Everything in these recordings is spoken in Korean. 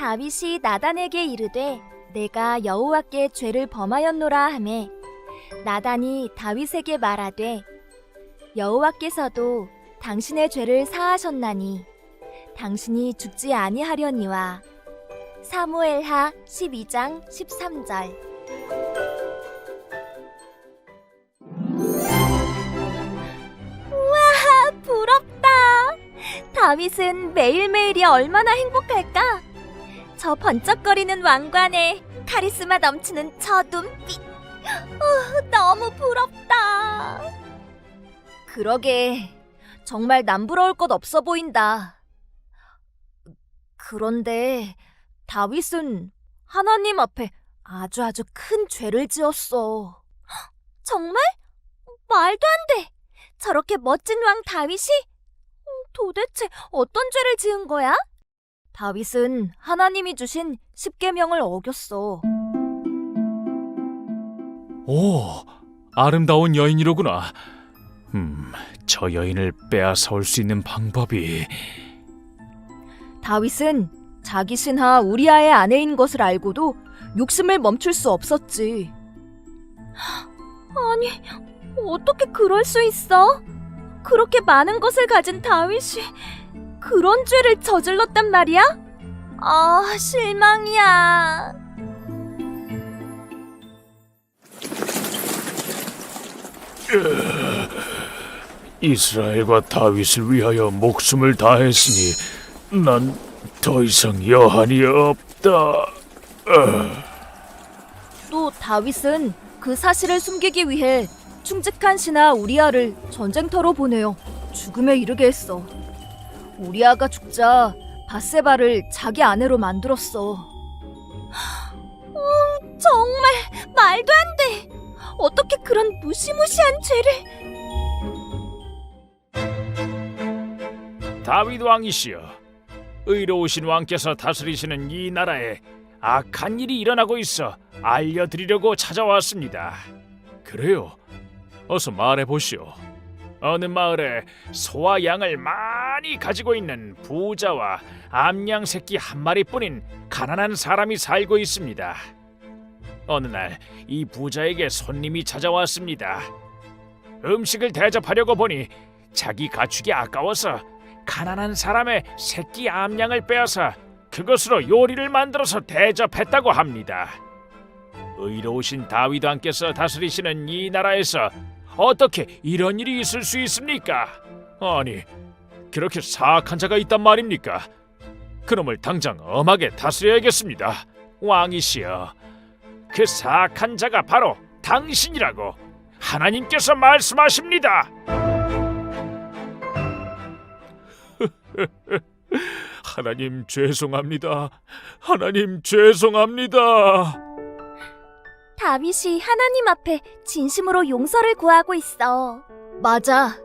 다윗이 나단에게 이르되 내가 여호와께 죄를 범하였노라 하매 나단이 다윗에게 말하되 여호와께서도 당신의 죄를 사하셨나니 당신이 죽지 아니하려니와. 사무엘하 12장 13절. 우와 부럽다. 다윗은 매일매일이 얼마나 행복할까 저 번쩍거리는 왕관에 카리스마 넘치는 저 눈빛 어, 너무 부럽다 그러게 정말 남부러울 것 없어 보인다 그런데 다윗은 하나님 앞에 아주 아주 큰 죄를 지었어. 정말? 말도 안 돼. 저렇게 멋진 왕 다윗이? 음, 도대체 어떤 죄를 지은 거야? 다윗은 하나님이 주신 십계명을 어겼어. 오, 아름다운 여인이로구나. 음, 저 여인을 빼앗아 올 수 있는 방법이 다윗은 자기 신하 우리아의 아내인 것을 알고도 욕심을 멈출 수 없었지. 아니, 어떻게 그럴 수 있어? 그렇게 많은 것을 가진 다윗이 그런 죄를 저질렀단 말이야? 아, 실망이야. 이스라엘과 다윗을 위하여 목숨을 다했으니 난 더 이상 여한이 없다. 또 다윗은 그 사실을 숨기기 위해 충직한 신하 우리아를 전쟁터로 보내어 죽음에 이르게 했어. 우리 아가 죽자 바세바를 자기 아내로 만들었어. 어, 정말 말도 안 돼. 어떻게 그런 무시무시한 죄를? 다윗 왕이시여, 의로우신 왕께서 다스리시는 이 나라에 악한 일이 일어나고 있어 알려드리려고 찾아왔습니다. 그래요. 어서 말해 보시오. 어느 마을에 소와 양을 많이 가지고 있는 부자와 암양 새끼 한 마리뿐인 가난한 사람이 살고 있습니다. 어느 날 이 부자에게 손님이 찾아왔습니다. 음식을 대접하려고 보니 자기 가축이 아까워서 가난한 사람의 새끼 암양을 빼앗아 그것으로 요리를 만들어서 대접했다고 합니다. 의로우신 다윗 왕께서 다스리시는 이 나라에서 어떻게 이런 일이 있을 수 있습니까? 아니, 그렇게 사악한 자가 있단 말입니까? 그놈을 당장 엄하게 다스려야겠습니다. 왕이시여, 그 사악한 자가 바로 당신이라고 하나님께서 말씀하십니다. 하나님 죄송합니다. 하나님 죄송합니다. 다윗이 하나님 앞에 진심으로 용서를 구하고 있어. 맞아.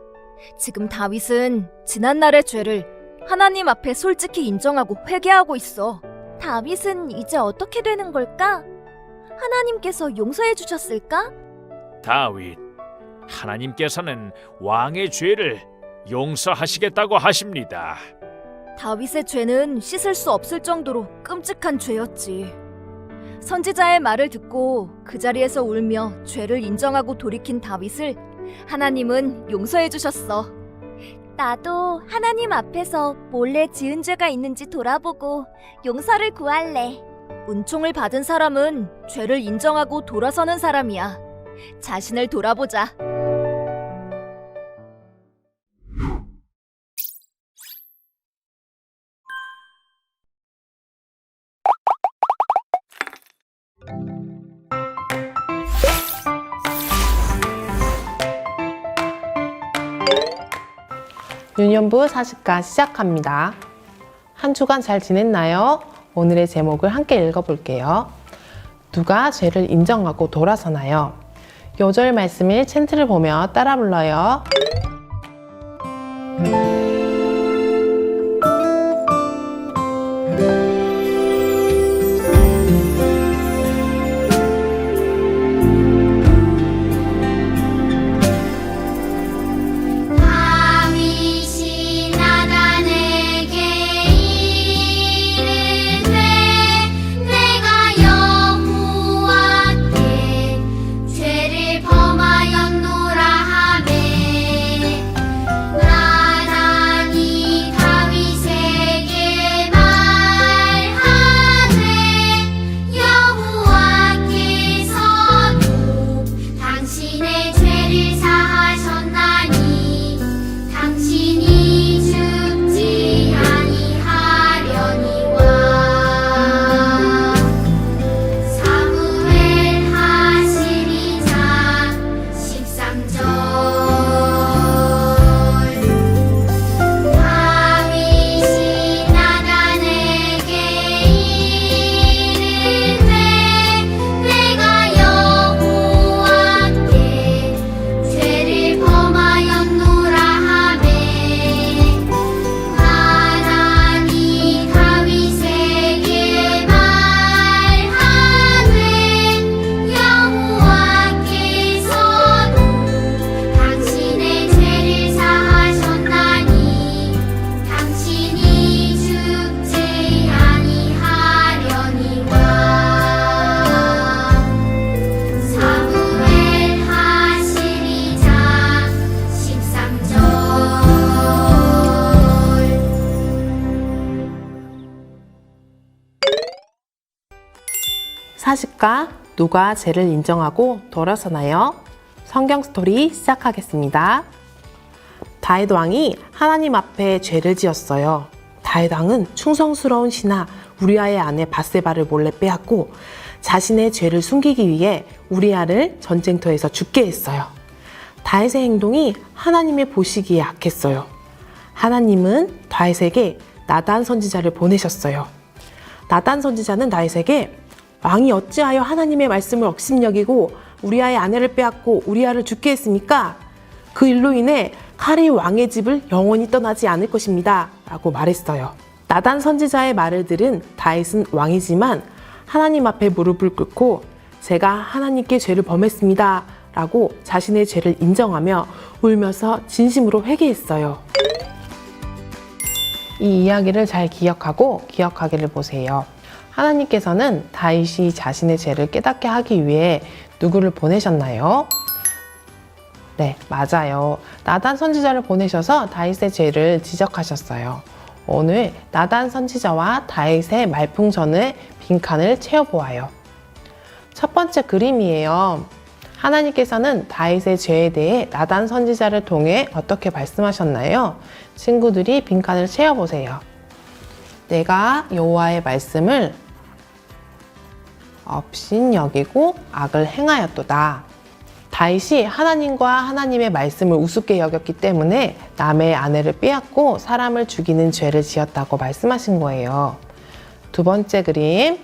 지금 다윗은 지난날의 죄를 하나님 앞에 솔직히 인정하고 회개하고 있어. 다윗은 이제 어떻게 되는 걸까? 하나님께서 용서해 주셨을까? 다윗, 하나님께서는 왕의 죄를 용서하시겠다고 하십니다. 다윗의 죄는 씻을 수 없을 정도로 끔찍한 죄였지. 선지자의 말을 듣고 그 자리에서 울며 죄를 인정하고 돌이킨 다윗을 하나님은 용서해 주셨어. 나도 하나님 앞에서 몰래 지은 죄가 있는지 돌아보고 용서를 구할래. 은총을 받은 사람은 죄를 인정하고 돌아서는 사람이야. 자신을 돌아보자. 유년부 사십가 시작합니다. 한 주간 잘 지냈나요? 오늘의 제목을 함께 읽어볼게요. 누가 죄를 인정하고 돌아서나요? 요절 말씀일 챈트를 보며 따라 불러요. 사실까? 누가 죄를 인정하고 돌아서나요? 성경 스토리 시작하겠습니다. 다윗 왕이 하나님 앞에 죄를 지었어요. 다윗 왕은 충성스러운 신하 우리아의 아내 바세바를 몰래 빼앗고 자신의 죄를 숨기기 위해 우리아를 전쟁터에서 죽게 했어요. 다윗의 행동이 하나님의 보시기에 악했어요. 하나님은 다윗에게 나단 선지자를 보내셨어요. 나단 선지자는 다윗에게 왕이 어찌하여 하나님의 말씀을 억심여기고 우리아의 아내를 빼앗고 우리아를 죽게 했습니까? 그 일로 인해 칼이 왕의 집을 영원히 떠나지 않을 것입니다. 라고 말했어요. 나단 선지자의 말을 들은 다윗은 왕이지만 하나님 앞에 무릎을 꿇고 제가 하나님께 죄를 범했습니다. 라고 자신의 죄를 인정하며 울면서 진심으로 회개했어요. 이 이야기를 잘 기억하고 기억하기를 보세요. 하나님께서는 다윗이 자신의 죄를 깨닫게 하기 위해 누구를 보내셨나요? 네, 맞아요. 나단 선지자를 보내셔서 다윗의 죄를 지적하셨어요. 오늘 나단 선지자와 다윗의 말풍선의 빈칸을 채워보아요. 첫 번째 그림이에요. 하나님께서는 다윗의 죄에 대해 나단 선지자를 통해 어떻게 말씀하셨나요? 친구들이 빈칸을 채워보세요. 내가 여호와의 말씀을 업신 여기고 악을 행하였도다. 다윗이 하나님과 하나님의 말씀을 우습게 여겼기 때문에 남의 아내를 빼앗고 사람을 죽이는 죄를 지었다고 말씀하신 거예요. 두 번째 그림.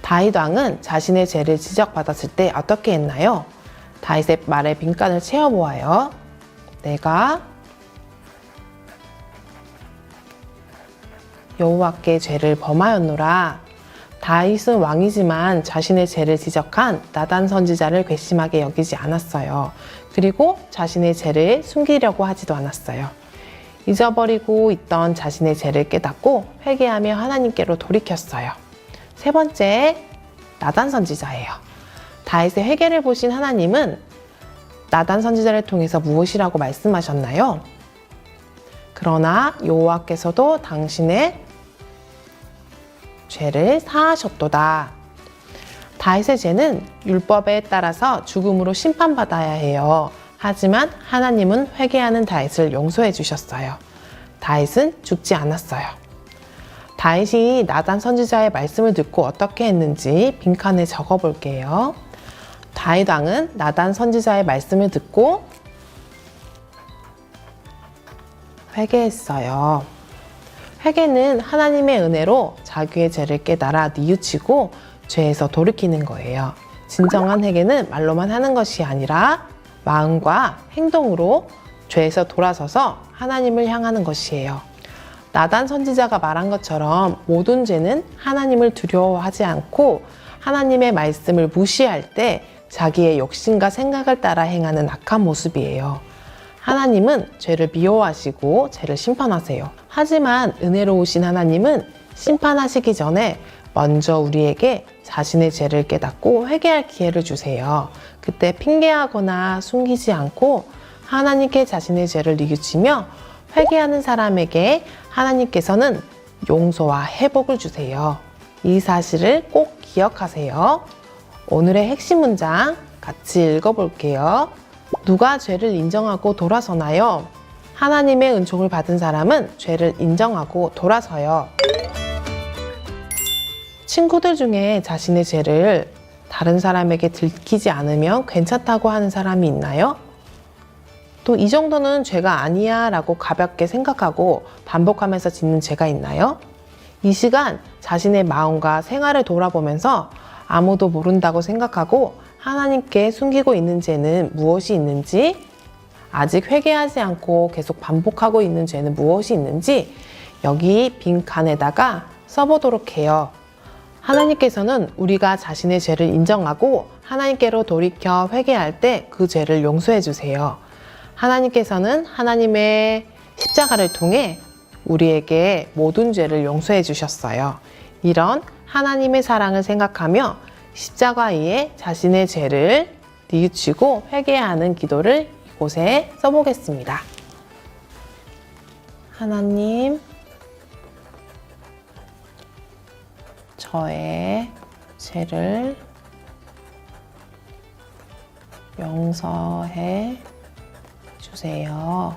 다윗 왕은 자신의 죄를 지적받았을 때 어떻게 했나요? 다윗의 말에 빈칸을 채워 보아요. 내가 여호와께 죄를 범하였노라. 다윗은 왕이지만 자신의 죄를 지적한 나단 선지자를 괘씸하게 여기지 않았어요. 그리고 자신의 죄를 숨기려고 하지도 않았어요. 잊어버리고 있던 자신의 죄를 깨닫고 회개하며 하나님께로 돌이켰어요. 세 번째, 나단 선지자예요. 다윗의 회개를 보신 하나님은 나단 선지자를 통해서 무엇이라고 말씀하셨나요? 그러나 여호와께서도 당신의 죄를 사하셨도다. 다윗의 죄는 율법에 따라서 죽음으로 심판받아야 해요. 하지만 하나님은 회개하는 다윗을 용서해 주셨어요. 다윗은 죽지 않았어요. 다윗이 나단 선지자의 말씀을 듣고 어떻게 했는지 빈칸에 적어 볼게요. 다윗 왕은 나단 선지자의 말씀을 듣고 회개했어요. 회개는 하나님의 은혜로 자기의 죄를 깨달아 뉘우치고 죄에서 돌이키는 거예요. 진정한 회개는 말로만 하는 것이 아니라 마음과 행동으로 죄에서 돌아서서 하나님을 향하는 것이에요. 나단 선지자가 말한 것처럼 모든 죄는 하나님을 두려워하지 않고 하나님의 말씀을 무시할 때 자기의 욕심과 생각을 따라 행하는 악한 모습이에요. 하나님은 죄를 미워하시고 죄를 심판하세요. 하지만 은혜로우신 하나님은 심판하시기 전에 먼저 우리에게 자신의 죄를 깨닫고 회개할 기회를 주세요. 그때 핑계하거나 숨기지 않고 하나님께 자신의 죄를 뉘우치며 회개하는 사람에게 하나님께서는 용서와 회복을 주세요. 이 사실을 꼭 기억하세요. 오늘의 핵심 문장 같이 읽어볼게요. 누가 죄를 인정하고 돌아서나요? 하나님의 은총을 받은 사람은 죄를 인정하고 돌아서요. 친구들 중에 자신의 죄를 다른 사람에게 들키지 않으면 괜찮다고 하는 사람이 있나요? 또 이 정도는 죄가 아니야 라고 가볍게 생각하고 반복하면서 짓는 죄가 있나요? 이 시간 자신의 마음과 생활을 돌아보면서 아무도 모른다고 생각하고 하나님께 숨기고 있는 죄는 무엇이 있는지, 아직 회개하지 않고 계속 반복하고 있는 죄는 무엇이 있는지 여기 빈 칸에다가 써보도록 해요. 하나님께서는 우리가 자신의 죄를 인정하고 하나님께로 돌이켜 회개할 때 그 죄를 용서해 주세요. 하나님께서는 하나님의 십자가를 통해 우리에게 모든 죄를 용서해 주셨어요. 이런 하나님의 사랑을 생각하며 십자가 위에 자신의 죄를 뉘우치고 회개하는 기도를 이곳에 써보겠습니다. 하나님, 저의 죄를 용서해 주세요.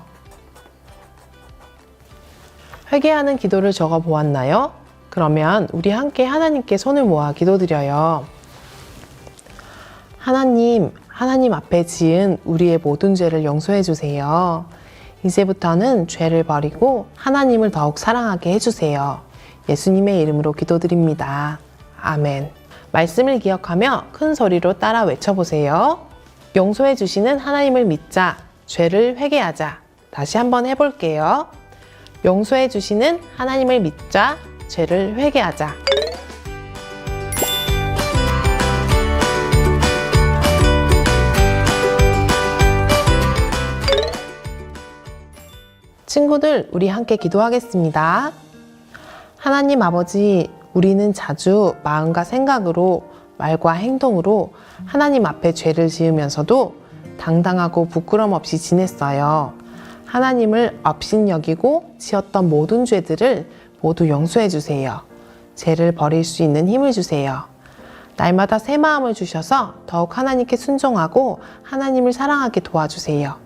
회개하는 기도를 적어 보았나요? 그러면 우리 함께 하나님께 손을 모아 기도드려요. 하나님, 하나님 앞에 지은 우리의 모든 죄를 용서해 주세요. 이제부터는 죄를 버리고 하나님을 더욱 사랑하게 해주세요. 예수님의 이름으로 기도드립니다. 아멘. 말씀을 기억하며 큰 소리로 따라 외쳐보세요. 용서해 주시는 하나님을 믿자. 죄를 회개하자. 다시 한번 해볼게요. 용서해 주시는 하나님을 믿자. 죄를 회개하자. 친구들, 우리 함께 기도하겠습니다. 하나님 아버지, 우리는 자주 마음과 생각으로 말과 행동으로 하나님 앞에 죄를 지으면서도 당당하고 부끄럼 없이 지냈어요. 하나님을 업신여기고 지었던 모든 죄들을 모두 용서해 주세요. 죄를 버릴 수 있는 힘을 주세요. 날마다 새 마음을 주셔서 더욱 하나님께 순종하고 하나님을 사랑하게 도와주세요.